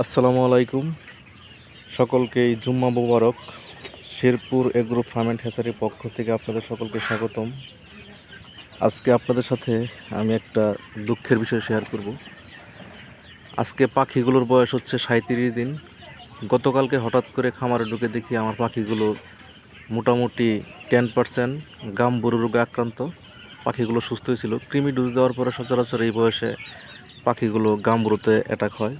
আসসালামু আলাইকুম। সকলকেই জুম্মা মুবারক। শেরপুর এগ্রো ফার্ম অ্যান্ড হ্যাচারির পক্ষ থেকে আপনাদের সকলকে স্বাগতম। আজকে আপনাদের সাথে আমি একটা দুঃখের বিষয় শেয়ার করব। আজকে পাখিগুলোর বয়স হচ্ছে সাঁত্রিশ দিন। গতকালকে হঠাৎ করে খামারে ঢুকে দেখি আমার পাখিগুলো মোটামুটি টেন পার্সেন্ট গাম্বুরু রোগে আক্রান্ত। পাখিগুলো সুস্থ হয়েছিল কৃমি ডোজ দেওয়ার পরে সচরাচর এই বয়সে পাখিগুলো গাম্বুরুতে অ্যাটাক হয়।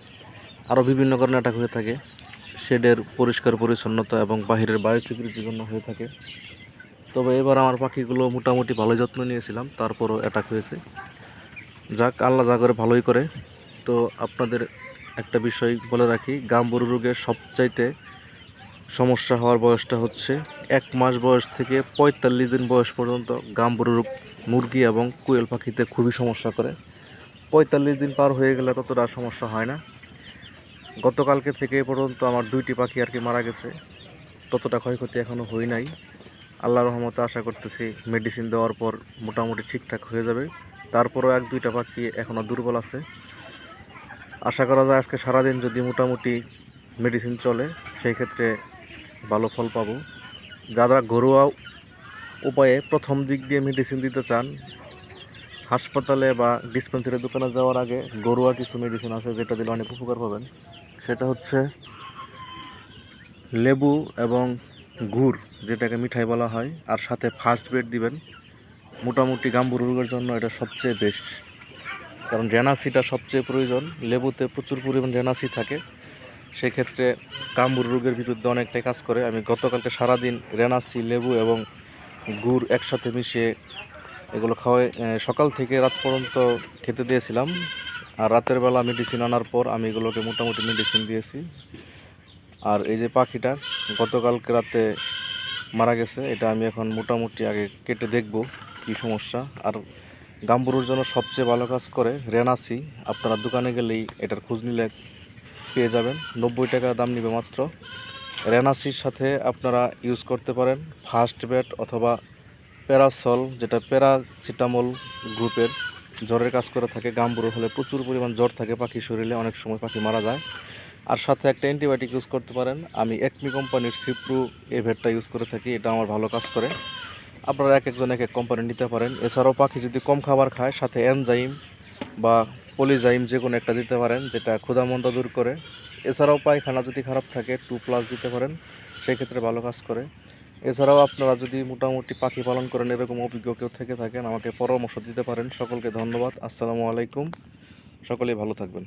আরও বিভিন্ন কারণে অ্যাটাক হয়ে থাকে। শেডের পরিষ্কার পরিচ্ছন্নতা এবং বাহিরের বায়ু সিকিউরিটির জন্য হয়ে থাকে। তবে এবার আমার পাখিগুলো মোটামুটি ভালো যত্ন নিয়েছিলাম, তারপরও অ্যাটাক হয়েছে। যাক, আল্লাহ যা করে ভালোই করে। তো আপনাদের একটা বিষয় বলে রাখি, গাম্বুরু রোগের সবচাইতে সমস্যা হওয়ার বয়সটা হচ্ছে এক মাস বয়স থেকে পঁয়তাল্লিশ দিন বয়স পর্যন্ত গাম্বুরু রোগ, মুরগি এবং কুয়েল পাখিতে খুবই সমস্যা করে। পঁয়তাল্লিশ দিন পার হয়ে গেলে ততটা সমস্যা হয় না। গতকালকে থেকে এ পর্যন্ত আমার দুইটি পাখি আর কি মারা গেছে। ততটা ক্ষয়ক্ষতি এখনও হয় নাই। আল্লাহ রহমতে আশা করতেছি মেডিসিন দেওয়ার পর মোটামুটি ঠিকঠাক হয়ে যাবে। তারপরও এক দুইটা পাখি এখনও দুর্বল আছে। আশা করা যায় আজকে সারাদিন যদি মোটামুটি মেডিসিন চলে, সেই ক্ষেত্রে ভালো ফল পাবো। যারা ঘরোয়া উপায়ে প্রথম দিক দিয়ে মেডিসিন দিতে চান, হাসপাতালে বা ডিসপেন্সারি দোকানে যাওয়ার আগে ঘরোয়া কিছু মেডিসিন আছে যেটা দিলে অনেক উপকার পাবেন। সেটা হচ্ছে লেবু এবং গুড়, যেটাকে মিঠাই বলা হয়, আর সাথে ফার্স্ট বেড দিবেন। মোটামুটি গাম্বুর রোগের জন্য এটা সবচেয়ে বেস্ট কারণ রেনাসিটা সবচেয়ে প্রয়োজন। লেবুতে প্রচুর পরিমাণ রেনাসি থাকে। সেক্ষেত্রে গাম্বুর রোগের বিরুদ্ধে অনেকটাই কাজ করে। আমি গতকালকে সারাদিন রেনাসি, লেবু এবং গুড় একসাথে মিশিয়ে এগুলো খাওয়াই সকাল থেকে রাত পর্যন্ত খেতে দিয়েছিলাম। আর রাতের বেলা মেডিসিন আনার পর আমি এগুলোকে মোটামুটি মেডিসিন দিয়েছি। আর এই যে পাখিটা, গতকালকে রাতে মারা গেছে, এটা আমি এখন মোটামুটি আগে কেটে দেখব কি সমস্যা। আর গাম্বুরুর জন্য সবচেয়ে ভালো কাজ করে রেনাসি। আপনারা দোকানে গেলেই এটার খোঁজ নিলে পেয়ে যাবেন। নব্বই টাকা দাম নিবে মাত্র। রেনাসির সাথে আপনারা ইউজ করতে পারেন ফার্স্ট বেড অথবা প্যারাসল, যেটা প্যারাসিটামল গ্রুপের। জ্বরের কাজ করে থাকে গাম্বুরু হলে প্রচুর পরিমাণ জ্বর থাকে পাখির শরীরে অনেক সময় পাখি মারা যায়। আর সাথে একটা অ্যান্টিবায়োটিক ইউজ করতে পারেন। আমি একমি কোম্পানির সিপ্রু এই ভেটটা ইউজ করে থাকি, এটা আমার ভালো কাজ করে। আপনারা এক একজন এক এক কোম্পানি নিতে পারেন। এছাড়াও পাখি যদি কম খাবার খায়, সাথে এনজাইম বা পলিজাইম যে কোনো একটা দিতে পারেন, যেটা ক্ষুধামন্দা দূর করে। এছাড়াও পায়খানা যদি খারাপ থাকে টু প্লাস দিতে পারেন, সেক্ষেত্রে ভালো কাজ করে। এছাড়াও আপনারা যদি মোটামুটি পাখি পালন করেন, এরকম অভিজ্ঞ কেউ থেকে থাকেন, আমাকে পরামর্শ দিতে পারেন। সকলকে ধন্যবাদ। আসসালামু আলাইকুম। সকলেই ভালো থাকবেন।